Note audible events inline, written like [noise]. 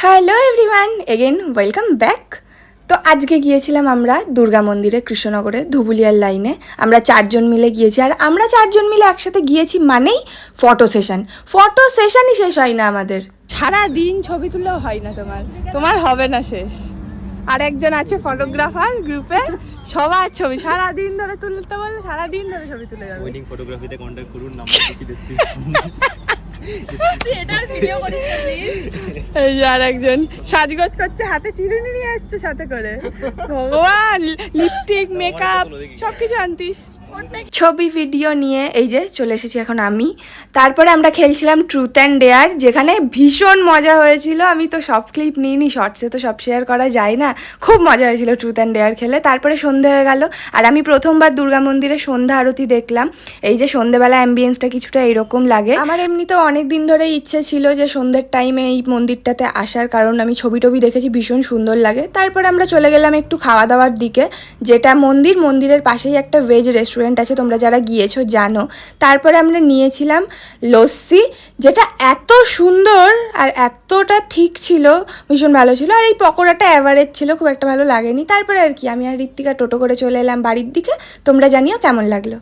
Hello everyone again welcome back তো আজকে গিয়েছিলাম আমরা দুর্গা মন্দিরে কৃষ্ণনগরে ধুবুলিয়ার লাইনে আমরা চারজন মিলে গিয়েছি। আর আমরা চারজন মিলে একসাথে গিয়েছি মানেই ফটো সেশন ফটো সেশনই শেষ হয় না আমাদের। সারা দিন ছবি তুললেও হয় না তোমার। তোমার হবে না শেষ। আর একজন আছে ফটোগ্রাফার গ্রুপে সবার ছবি। সারা দিন ধরে তুলতে বললে সারা দিন ধরে ছবি তুলে যাবে। ওয়েডিং ফটোগ্রাফিতে কন্ট্যাক্ট করুন নাম্বার দিচ্ছি ডেসক্রিপশন [laughs] এই আর একজন সাজগোজ করছে হাতে চিরুনি নিয়ে আসছে সাথে করে। ভগবান লিপস্টিক [laughs] মেকআপ সবকিছু আনতিস। ছবি ভিডিও নিয়ে এই যে চলে এসেছি এখন আমি। তারপরে আমরা খেলছিলাম ট্রুথ অ্যান্ড ডেয়ার যেখানে ভীষণ মজা হয়েছিল। আমি তো সব ক্লিপ নিইনি শর্টসে তো সব শেয়ার করা যায় না। খুব মজা হয়েছিল ট্রুথ অ্যান্ড ডেয়ার খেলে। তারপরে সন্ধে হয়ে গেল আর আমি প্রথমবার দুর্গা মন্দিরে সন্ধ্যা আরতি দেখলাম। এই যে সন্ধেবেলা অ্যাম্বিয়েন্সটা কিছুটা এরকম লাগে। আমার এমনিতেও অনেক দিন ধরে ইচ্ছে ছিল যে সন্ধ্যের টাইমে এই মন্দিরটাতে আসার কারণ আমি ছবি টবি দেখেছি, ভীষণ সুন্দর লাগে। তারপরে আমরা চলে গেলাম একটু খাওয়া দাওয়ার দিকে, যেটা মন্দির। মন্দিরের পাশেই একটা ভেজ রেস্টুরেন্ট আছে, তোমরা যারা গিয়েছো জানো। তারপরে আমরা নিয়েছিলাম লস্যি, যেটা এত সুন্দর আর এতটা ঠিক ছিল, ভীষণ ভালো ছিল। আর এই পকোড়াটা অ্যাভারেজ ছিল, খুব একটা ভালো লাগেনি। তারপরে আর কি, আমি আর ঋত্বিকা টোটো করে চলে এলাম বাড়ির দিকে। তোমরা জানিও কেমন লাগল।